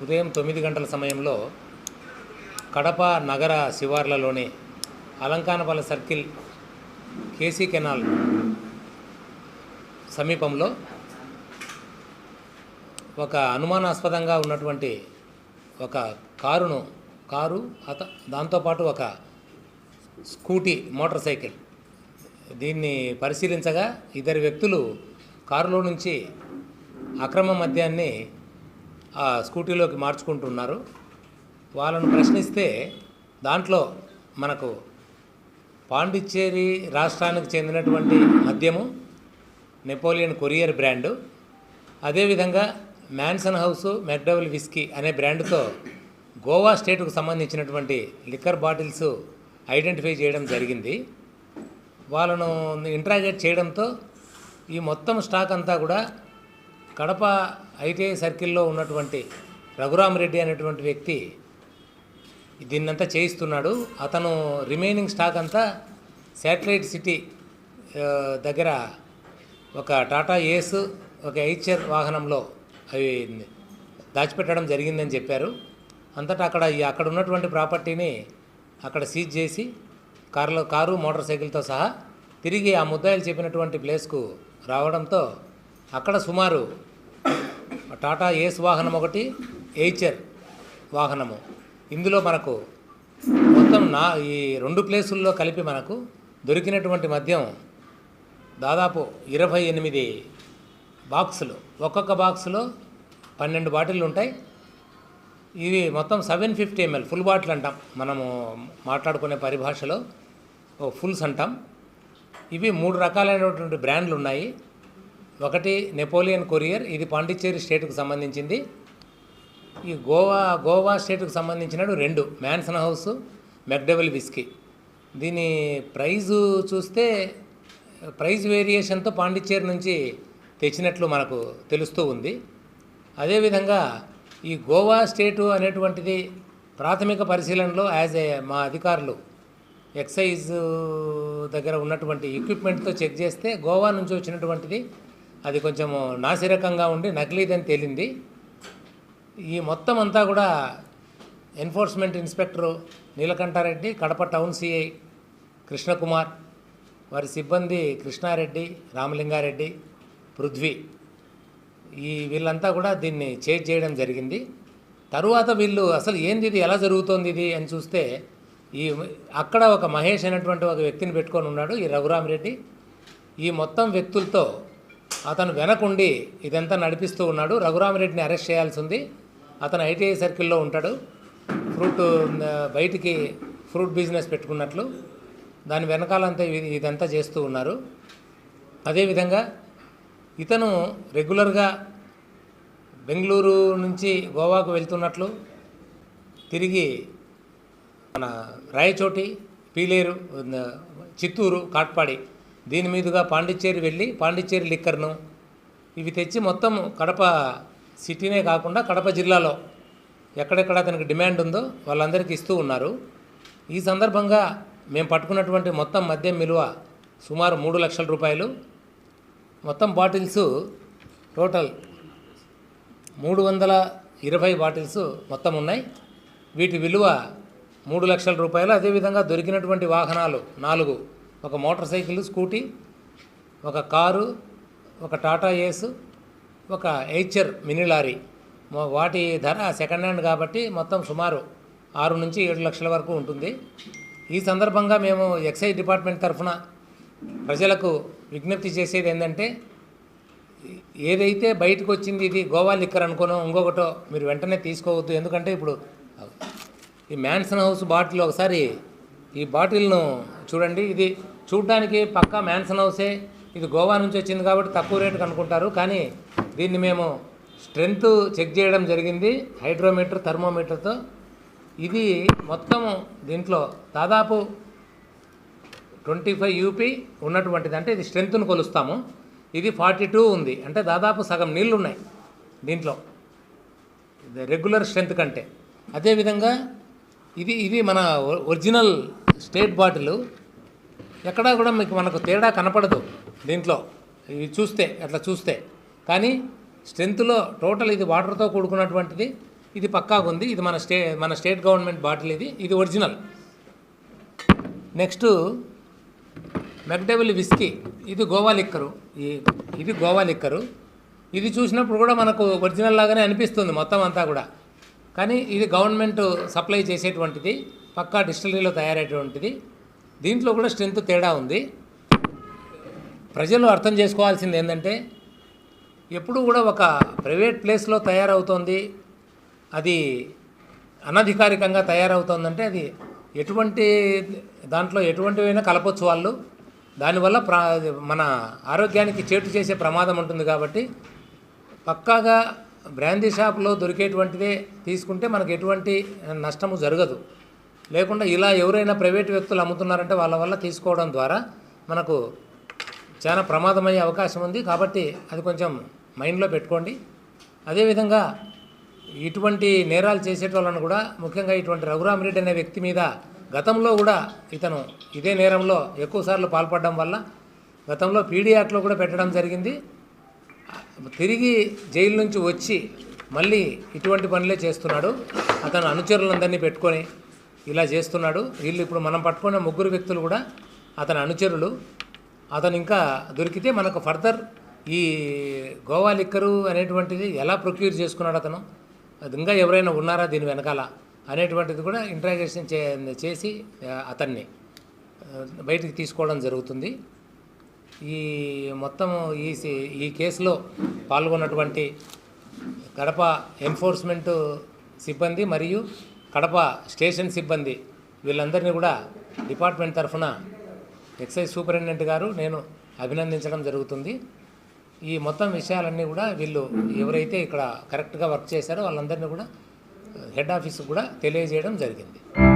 ఉదయం తొమ్మిది గంటల సమయంలో కడప నగర శివార్లలోని అలంకానపల్లి సర్కిల్ కేసీ కెనాల్ సమీపంలో ఒక అనుమానాస్పదంగా ఉన్నటువంటి ఒక కారును కారు అత దాంతోపాటు ఒక స్కూటీ మోటార్ సైకిల్. దీన్ని పరిశీలించగా ఇద్దరు వ్యక్తులు కారులో నుంచి అక్రమ మద్యాన్ని ఆ స్కూటీలోకి మార్చుకుంటున్నారు. వాళ్ళను ప్రశ్నిస్తే దాంట్లో మనకు పాండిచ్చేరి రాష్ట్రానికి చెందినటువంటి మద్యము నెపోలియన్ కొరియర్ బ్రాండు అదేవిధంగా మ్యాన్సన్ హౌస్ మెక్డబుల్ విస్కీ అనే బ్రాండ్తో గోవా స్టేట్కు సంబంధించినటువంటి లిక్కర్ బాటిల్స్ ఐడెంటిఫై చేయడం జరిగింది. వాళ్ళను ఇంట్రాగేట్ చేయడంతో ఈ మొత్తం స్టాక్ అంతా కూడా కడప ఐటీఐ సర్కిల్లో ఉన్నటువంటి రఘురామరెడ్డి అనేటువంటి వ్యక్తి దీన్నంతా చేయిస్తున్నాడు. అతను రిమైనింగ్ స్టాక్ అంతా శాటిలైట్ సిటీ దగ్గర ఒక టాటా ఏస్ ఒక ఎయిచర్ వాహనంలో అవి దాచిపెట్టడం జరిగిందని చెప్పారు. అంతటా అక్కడ ఈ అక్కడ ఉన్నటువంటి ప్రాపర్టీని అక్కడ సీజ్ చేసి కారులో కారు మోటార్ సైకిల్తో సహా తిరిగి ఆ ముద్దాయిలు చెప్పినటువంటి ప్లేస్కు రావడంతో అక్కడ సుమారు టాటా ఏస్ వాహనం ఒకటి ఎయిచర్ వాహనము. ఇందులో మనకు మొత్తం నా ఈ రెండు ప్లేసుల్లో కలిపి మనకు దొరికినటువంటి మద్యం దాదాపు ఇరవై ఎనిమిది బాక్సులు. ఒక్కొక్క బాక్సులో పన్నెండు బాటిళ్ళు ఉంటాయి ఇవి మొత్తం seven fifty ML full bottle అంటాం. మనము మాట్లాడుకునే పరిభాషలో ఫుల్స్ అంటాం. ఇవి మూడు రకాలైనటువంటి బ్రాండ్లు ఉన్నాయి. ఒకటి నెపోలియన్ కొరియర్ ఇది పాండిచ్చేరి స్టేట్కు సంబంధించింది. ఈ గోవా గోవా స్టేట్కు సంబంధించినవి రెండు మ్యాన్సన్ హౌస్ మెక్డెవల్ విస్కీ దీని ప్రైజు చూస్తే ప్రైజ్ వేరియేషన్తో పాండిచ్చేరి నుంచి తెచ్చినట్లు మనకు తెలుస్తూ ఉంది. అదేవిధంగా ఈ గోవా స్టేటు అనేటువంటిది ప్రాథమిక పరిశీలనలో యాజ్ ఏ మా అధికారులు ఎక్సైజ్ దగ్గర ఉన్నటువంటి ఎక్విప్మెంట్తో చెక్ చేస్తే గోవా నుంచి వచ్చినటువంటిది అది కొంచెం నాసిరకంగా ఉండి నకిలీదని తేలింది. ఈ మొత్తం అంతా కూడా enforcement inspector Neelakanta Reddy Kadapa town CI Krishna Kumar వారి సిబ్బంది కృష్ణారెడ్డి రామలింగారెడ్డి పృథ్వీ ఈ వీళ్ళంతా కూడా దీన్ని చేజ్ చేయడం జరిగింది. తరువాత వీళ్ళు అసలు ఏంది ఇది? ఎలా జరుగుతోంది ఇది? అని చూస్తే ఈ అక్కడ ఒక మహేష్ అనేటువంటి ఒక వ్యక్తిని పెట్టుకొని ఉన్నాడు ఈ రఘురామరెడ్డి ఈ మొత్తం వ్యక్తులతో అతను వెనకుండి ఇదంతా నడిపిస్తూ ఉన్నాడు. రఘురామరెడ్డిని అరెస్ట్ చేయాల్సి ఉంది. అతను ఐటీఐ సర్కిల్లో ఉంటాడు. ఫ్రూట్ బయటికి ఫ్రూట్ బిజినెస్ పెట్టుకున్నట్లు. దాని వెనకాలంతా ఇదంతా చేస్తూ ఉన్నారు. అదేవిధంగా ఇతను రెగ్యులర్గా బెంగళూరు నుంచి గోవాకు వెళ్తున్నట్లు తిరిగి మన రాయచోటి పీలేరు చిత్తూరు కాట్పాడి దీని మీదుగా పాండిచ్చేరి వెళ్ళి పాండిచ్చేరి లిక్కర్ను ఇవి తెచ్చి మొత్తం కడప సిటీనే కాకుండా కడప జిల్లాలో ఎక్కడెక్కడ అతనికి డిమాండ్ ఉందో వాళ్ళందరికీ ఇస్తూ ఉన్నారు. ఈ సందర్భంగా మేము పట్టుకున్నటువంటి మొత్తం మద్యం విలువ సుమారు మూడు లక్షల రూపాయలు. మొత్తం బాటిల్స్ టోటల్ మూడు వందల ఇరవై బాటిల్స్ మొత్తం ఉన్నాయి. వీటి విలువ మూడు లక్షల రూపాయలు. అదేవిధంగా దొరికినటువంటి వాహనాలు నాలుగు. ఒక మోటార్ సైకిల్ స్కూటీ ఒక కారు ఒక టాటా ఏస్ ఒక ఎయిచర్ మినీ లారీ. వాటి ధర సెకండ్ హ్యాండ్ కాబట్టి మొత్తం సుమారు ఆరు నుంచి ఏడు లక్షల వరకు ఉంటుంది. ఈ సందర్భంగా మేము ఎక్సైజ్ డిపార్ట్మెంట్ తరఫున ప్రజలకు విజ్ఞప్తి చేసేది ఏంటంటే ఏదైతే బయటకు వచ్చింది ఇది గోవా లిక్కర్ అనుకోనో ఇంకొకటో మీరు వెంటనే తీసుకోవద్దు. ఎందుకంటే ఇప్పుడు ఈ మ్యాన్సన్ హౌస్ బాటిల్ ఒకసారి ఈ బాటిల్ను చూడండి ఇది చూడడానికి పక్కా మ్యాన్సన్ హౌసే. ఇది గోవా నుంచి వచ్చింది కాబట్టి తక్కువ రేటుకి అనుకుంటారు. కానీ దీన్ని మేము స్ట్రెంగ్త్ చెక్ చేయడం జరిగింది హైడ్రోమీటర్ థర్మోమీటర్తో. ఇది మొత్తం దీంట్లో దాదాపు ట్వంటీ ఫైవ్ యూపీ ఉన్నటువంటిది అంటే ఇది స్ట్రెంగ్త్ను కొలుస్తాము. ఇది ఫార్టీ టూ ఉంది. అంటే దాదాపు సగం నీళ్ళు ఉన్నాయి దీంట్లో రెగ్యులర్ స్ట్రెంత్ కంటే. అదేవిధంగా ఇది ఇది మన ఒ- ఒరిజినల్ స్టేట్ బాటిల్. ఎక్కడా కూడా మీకు మనకు తేడా కనపడదు దీంట్లో. ఇవి చూస్తే అట్లా చూస్తే. కానీ స్ట్రెంత్లో టోటల్ ఇది వాటర్తో కూడుకున్నటువంటిది. ఇది పక్కాగా ఉంది. ఇది మన స్టే మన స్టేట్ గవర్నమెంట్ బాటిల్ ఇది. ఇది ఒరిజినల్. Next మెక్డెబుల్ whisky. ఇది గోవా లిక్కరు. ఈ ఇది గోవా లిక్కరు. ఇది చూసినప్పుడు కూడా మనకు ఒరిజినల్ లాగానే అనిపిస్తుంది మొత్తం అంతా కూడా. కానీ ఇది గవర్నమెంట్ సప్లై చేసేటువంటిది పక్కా డిస్టిలరీలో తయారైనటువంటిది దీంట్లో కూడా స్ట్రెంత్ తేడా ఉంది. ప్రజలు అర్థం చేసుకోవాల్సింది ఏంటంటే ఎప్పుడు కూడా ఒక ప్రైవేట్ ప్లేస్లో తయారవుతోంది అది అనధికారికంగా తయారవుతోందంటే అది ఎటువంటి దాంట్లో ఎటువంటివైనా కలపచ్చు వాళ్ళు. దానివల్ల ప్రా మన ఆరోగ్యానికి చేటు చేసే ప్రమాదం ఉంటుంది కాబట్టి పక్కాగా బ్రాందీ షాప్లో దొరికేటువంటిదే తీసుకుంటే మనకు ఎటువంటి నష్టము జరగదు. లేకుండా ఇలా ఎవరైనా ప్రైవేట్ వ్యక్తులు అమ్ముతున్నారంటే వాళ్ళ వల్ల తీసుకోవడం ద్వారా మనకు చాలా ప్రమాదమయ్యే అవకాశం ఉంది. కాబట్టి అది కొంచెం మైండ్లో పెట్టుకోండి. అదేవిధంగా ఇటువంటి నేరాలు చేసేటోళ్ళను కూడా ముఖ్యంగా ఇటువంటి రఘురామరెడ్డి అనే వ్యక్తి మీద గతంలో కూడా ఇతను ఇదే నేరంలో ఎక్కువసార్లు పాల్పడడం వల్ల గతంలో పీడీ యాక్ట్లో కూడా పెట్టడం జరిగింది. తిరిగి జైలు నుంచి వచ్చి మళ్ళీ ఇటువంటి పనులే చేస్తున్నాడు. అతను అనుచరులందరినీ పెట్టుకొని ఇలా చేస్తున్నాడు. వీళ్ళు ఇప్పుడు మనం పట్టుకున్న ముగ్గురు వ్యక్తులు కూడా అతని అనుచరులు. అతను ఇంకా దొరికితే మనకు ఫర్దర్ ఈ గోవా లిక్కరు అనేటువంటిది ఎలా ప్రొక్యూర్ చేసుకున్నాడు అతను? అది ఇంకా ఎవరైనా ఉన్నారా దీని వెనకాల? అనేటువంటిది కూడా ఇంట్రాగేషన్ చే చేసి అతన్ని బయటికి తీసుకోవడం జరుగుతుంది. ఈ మొత్తం ఈ సి- ఈ కేసులో పాల్గొన్నటువంటి కడప ఎన్ఫోర్స్మెంట్ సిబ్బంది మరియు కడప స్టేషన్ సిబ్బంది వీళ్ళందరినీ కూడా డిపార్ట్మెంట్ తరఫున ఎక్సైజ్ సూపరింటెండెంట్ గారు నేను అభినందించడం జరుగుతుంది. ఈ మొత్తం విషయాలన్నీ కూడా వీళ్ళు ఎవరైతే ఇక్కడ కరెక్ట్గా వర్క్ చేశారో వాళ్ళందరినీ కూడా హెడ్ ఆఫీస్కి కూడా తెలియజేయడం జరిగింది.